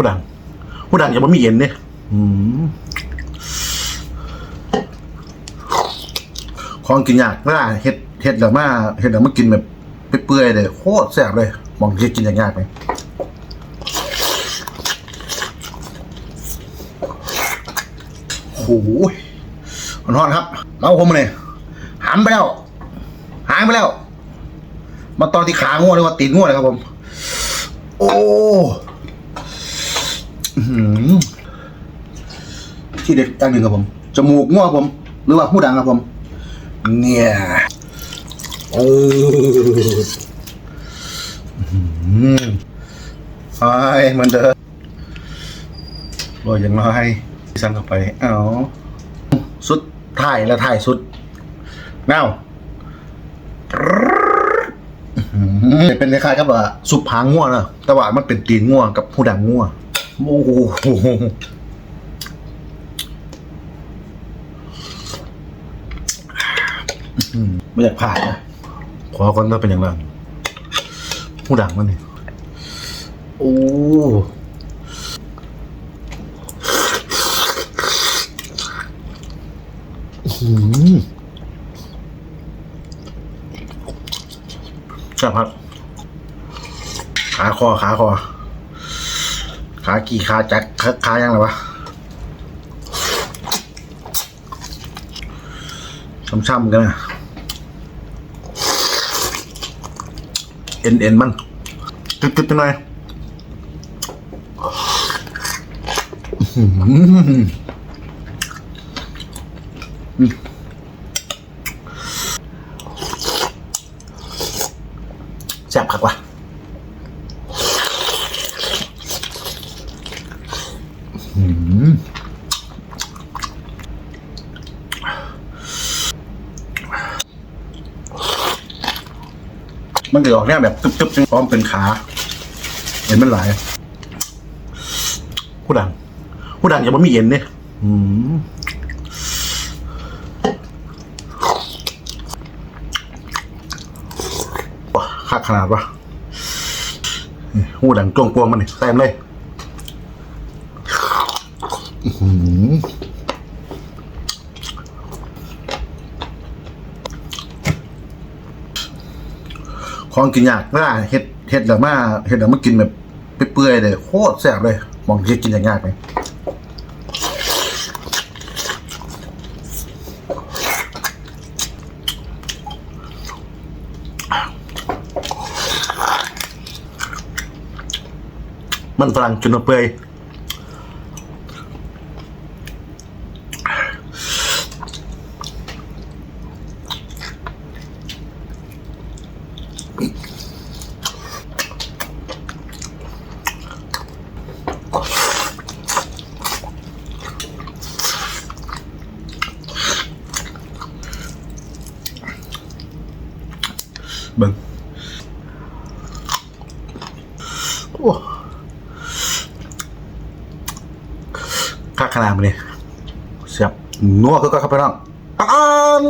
ผู้ดังผู้ดังอย่ามามีเย็นเนี่ยอืมของกินยากน่าเฮ็ดเฮ็ดแล้วมาเฮ็ดแล้วมากินแบบเปื่อยๆเลยโคตรแซ่บเลยมองที่กินยากๆไหมโอ้โหมันร้อนครับเมาผมมาเลยหามไปแล้วหายไปแล้ว มาตอนที่ขาง่วงเลยว่าตีนง่วงเลยครับผม โอ้อื้อหือ ที่เด็ดอันหนึ่งครับผม จมูกง่วผม หรือว่าหูดังครับผม เนี่ยโอ้อื้อหือไอ้มือนเดิมรออย่างไรสั่งเข้าไป เอาสุดถ่ายแล้วถ่ายสุดเงาเป็นคล้ายๆกับว่าสุปหางง่วนะแต่ว่ามันเป็นตีนง่วกับผู้ดังง่ว โอ้โหไม่อยากผ่านนะขอคนว่าเป็นอย่างไรผู้ดังมันนี่โอ้ใช่ครับ ขาคอ ขาคอ ขากี่ขาจักขาขายังไงวะช้ำๆกันนะเอ็นเอ็นมันกึดๆหน่อยอื้อหือแซ่บคักว่ะ มันเดือดเนี่ยแบบตึ๊บๆจึงพร้อมเป็นขา เห็นมันหลายผู้ดังผู้ดังอย่ามามีเอ็นเนี่ยอืมว้าคักขนาดวะนี่หูดังจ้วงปวงมันนี่แต้มเลย ของกินยากน่าเฮ็ดเฮ็ดแล้วมาเฮ็ดแล้วมากินแบบเปื่อยๆเลยโคตรแซ่บเลยมองที่กินยากไหมมันฝรั่งจนมาเปื่อย เบิ่งโอ้ข้าขนาดมันเลยเสียบนัวก็ก็เข้าไปน้องปัง